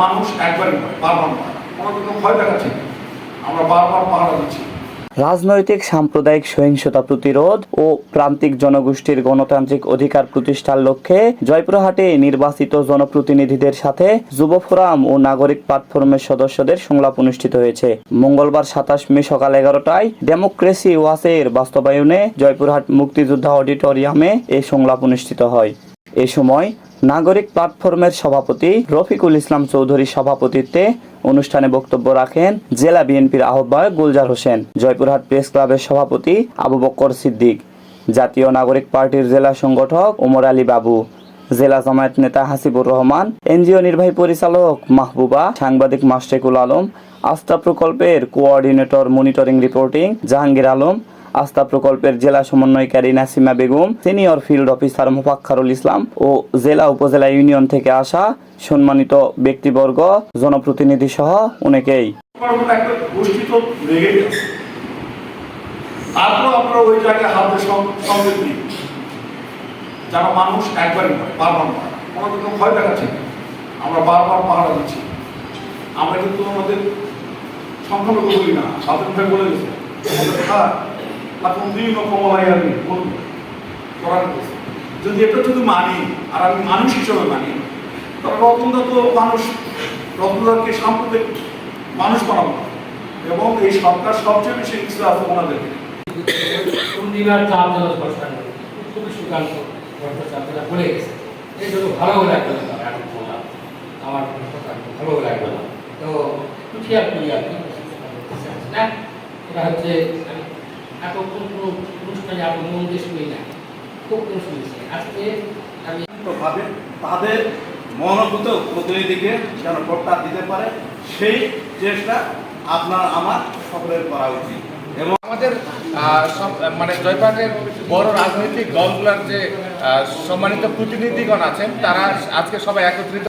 মানুষ একবারই বারবার রাজনৈতিক, সাম্প্রদায়িক সহিংসতা প্রতিরোধ ও প্রান্তিক জনগোষ্ঠীর গণতান্ত্রিক অধিকার প্রতিষ্ঠার লক্ষ্যে জয়পুরহাটে নির্বাচিত জনপ্রতিনিধিদের সাথে যুব ফোরাম ও নাগরিক প্ল্যাটফর্মের সদস্যদের সংলাপ অনুষ্ঠিত হয়েছে। মঙ্গলবার সাতাশ মে সকাল এগারোটায় ডেমোক্রেসি ওয়াসের বাস্তবায়নে জয়পুরহাট মুক্তিযোদ্ধা অডিটোরিয়ামে এই সংলাপ অনুষ্ঠিত হয়। এ সময় নাগরিক প্ল্যাটফর্মের সভাপতি রফিকুল ইসলাম চৌধুরীর সভাপতিত্বে অনুষ্ঠানে বক্তব্য রাখেন জেলা বিএনপির আহ্বায়ক গুলজার হোসেন, জয়পুরহাট প্রেস ক্লাবের সভাপতি আবু বক্কর সিদ্দিক, জাতীয় নাগরিক পার্টির জেলা সংগঠক ওমর আলী বাবু, জেলা জামায়াত নেতা হাসিবুর রহমান, এনজিও নির্বাহী পরিচালক মাহবুবা, সাংবাদিক মাস্টেকুল আলম, আস্থা প্রকল্পের coordinator monitoring reporting Jahangir Alam Astha প্রকল্পের জেলা সমন্বয়কারী Nasima Begum, senior field officer Mofakkarul Islam ও জেলা উপজেলা ইউনিয়ন থেকে আসা সম্মানিত ব্যক্তিবর্গ, জনপ্রতিনিধি সহ অনেকেই। মনে মানুষ একবারই বারবার কিন্তু ভয় আমরা বারবার পাহারা দিচ্ছি। আমরা কিন্তু আমাদের সংখ্যালঘু বলি না ভাই বলে গেছে আমাদের যদি এটা যদি মানি, আর আমি মানুষ হিসেবে মানি, তাহলে রতনদা তো মানুষ। রতনদাকে সাম্প্রতিক মানুষ বানাবো। এবং এই সরকার সবচেয়ে বেশি কিছু আছে ওনাদের পূর্ণিমার চাঁদ যেন স্পর্শন খুবই সুকান্ত ভট্টাচার্যরা বলে গেছে। এই জন্য ভালো লাগবে না এখন বললাম আমার ভালো লাগবে না তো কিছু আর কি? আর কি এটা হচ্ছে আমি কোনো অনুষ্ঠানে এত মন দিয়ে শুনি না। খুব কম শুনেছি। আজকে আমি ভাবে তাদের মনোভূত প্রতিনিধিকে যেন ভোটটা দিতে পারে সেই চেষ্টা আপনার আমার সকলের করা উচিত। এবং আমাদের সব মানে জয়পাটের বড় রাজনৈতিক দলগুলোর যে সম্মানিত প্রতিনিধিগণ আছেন তারা আজকে সবাই একত্রিত